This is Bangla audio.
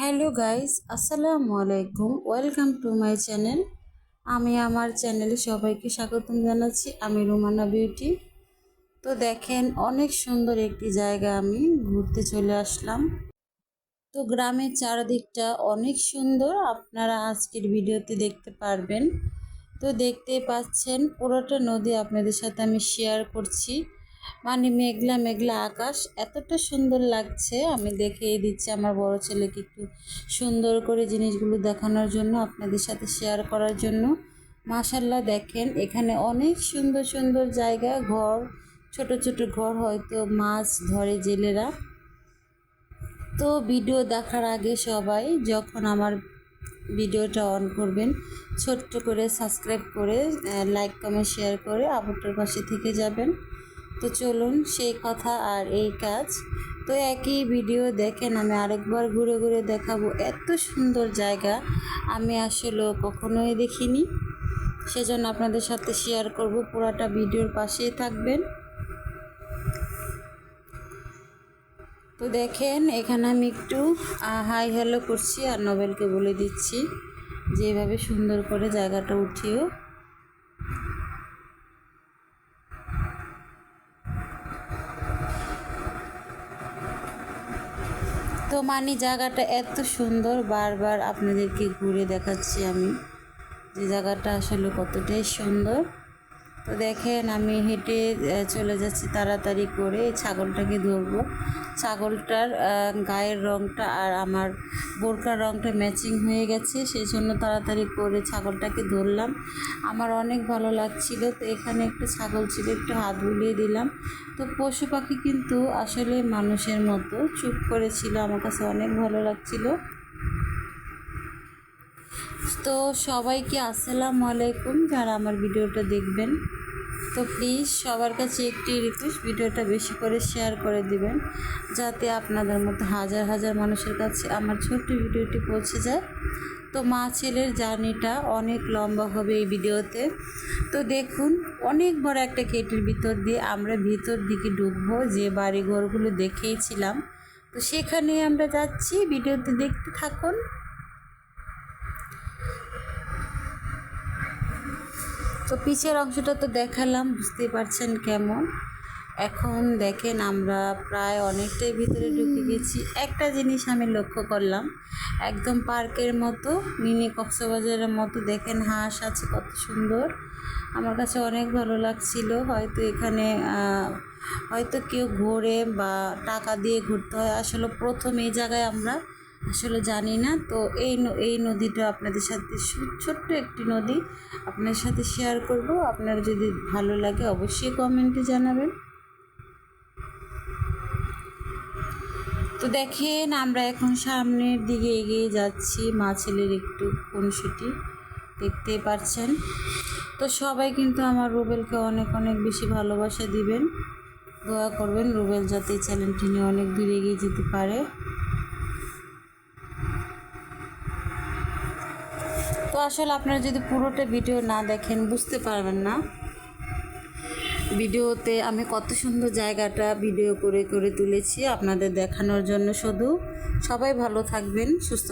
হ্যালো গাইস, আসসালামু আলাইকুম। Welcome to my channel. আমি আমার চ্যানেলে সবাইকে স্বাগতম জানাচ্ছি, আমি রুমানা বিউটি। তো দেখেন, অনেক সুন্দর একটি জায়গা আমি ঘুরতে চলে আসলাম। তো গ্রামের চারদিকটা অনেক সুন্দর, আপনারা আজকের ভিডিওতে দেখতে পারবেন। তো দেখতে পাচ্ছেন, পুরোটা নদী আপনাদের সাথে আমি শেয়ার করছি। মানে মেঘলা মেঘলা আকাশ। এতটা সুন্দর লাগছে। আমি দেখিয়ে দিচ্ছি আমার বড় ছেলেকে একটু সুন্দর করে জিনিসগুলো দেখানোর জন্য, আপনাদের সাথে শেয়ার করার জন্য। মাসাল্লাহ দেখেন, এখানে অনেক সুন্দর সুন্দর জায়গা, ঘর, ছোট ছোট ঘর হয়তো মাছ ধরে জেলেরা। তো ভিডিও দেখার আগে সবাই যখন আমার ভিডিওটা অন করবেন, ছোট্ট করে সাবস্ক্রাইব করে লাইক কমেন্ট শেয়ার করে আবুটার পাশে থেকে যাবেন। তো চলুন সেই কথা আর এই কাজ। তো একই ভিডিও দেখেন, আমি আরেকবার ঘুরে ঘুরে দেখাবো। এত সুন্দর জায়গা, আমি আসলে কখনোই দেখিনি। সেজন্য আপনাদের সাথে শেয়ার করব, পুরাটা ভিডিওর পাশেই থাকবেন। তো দেখেন, এখানে আমি একটু হাই হ্যালো করছি আর নোবেলকে বলে দিচ্ছি যেভাবে সুন্দর করে জায়গাটা উঠিও। তো মানে জায়গাটা এত সুন্দর। বারবার আপনাদেরকে ঘুরে দেখাচ্ছি আমি যে জায়গাটা আসলে কতটাই সুন্দর। তো দেখেন, আমি হেঁটে চলে যাচ্ছি তাড়াতাড়ি করে। ছাগলটাকে ধরবো। ছাগলটার গায়ের রঙটা আর আমার বোরকার রঙটা ম্যাচিং হয়ে গেছে, সেই জন্য তাড়াতাড়ি করে ছাগলটাকে ধরলাম। আমার অনেক ভালো লাগছিল। তো এখানে একটা ছাগল ছিল, একটু হাত বুলিয়ে দিলাম। তো পশু পাখি কিন্তু আসলে মানুষের মতো। চুপ করেছিল, আমার কাছে অনেক ভালো লাগছিল। তো সবাইকে আসসালামু আলাইকুম। যারা আমার ভিডিওটা দেখবেন তো প্লিজ সবার কাছে একটি রিকোয়েস্ট ভিডিওটা বেশি করে শেয়ার করে দিবেন, যাতে আপনাদের মতো হাজার হাজার মানুষের কাছে আমার ছোট্ট ভিডিওটি পৌঁছে যায়। তো মা ছেলের জার্নিটা অনেক লম্বা হবে এই ভিডিওতে। তো দেখুন, অনেক বড় একটা কেটের ভিতর দিয়ে আমরা ভিতর দিকে ঢুকবো, যে বাড়িঘরগুলো দেখেইছিলাম তো সেখানে আমরা যাচ্ছি, ভিডিওতে দেখতে থাকুন। তো পিছের অংশটা তো দেখালাম বুঝতে পারছেন কেমন? এখন দেখেন আমরা প্রায় অনেকটাই ভিতরে ঢুকে গেছি। একটা জিনিস আমি লক্ষ্য করলাম একদম পার্কের মতো মিনি কক্সবাজারের মতো। দেখেন হাঁস আছে কত সুন্দর। আমার কাছে অনেক ভালো লাগছিল। হয়তো এখানে হয়তো কেউ ঘোরে বা টাকা দিয়ে ঘুরতে হয়। আসলে প্রথম এই জায়গায় আমরা আসলে জানি না। তো এই এই নদীটা আপনাদের সাথে ছোট্ট একটি নদী আপনার সাথে শেয়ার করব। আপনার যদি ভালো লাগে অবশ্যই কমেন্টে জানাবেন। তো দেখেন, আমরা এখন সামনের দিকে এগিয়ে যাচ্ছি মা ছেলের একটু খুনসুটি। দেখতে পাচ্ছেন? তো সবাই কিন্তু আমার রুবেলকে অনেক অনেক বেশি ভালোবাসা দিবেন। দোয়া করবেন, রুবেল যাতে চ্যানেলটি নিয়ে অনেক দূরে এগিয়ে যেতে পারে। তো আসলে আপনারা যদি পুরোটা ভিডিও না দেখেন, বুঝতে পারবেন না। ভিডিওতে আমি কত সুন্দর জায়গাটা ভিডিও করে করে তুলেছি আপনাদের দেখানোর জন্য শুধু। সবাই ভালো থাকবেন, সুস্থ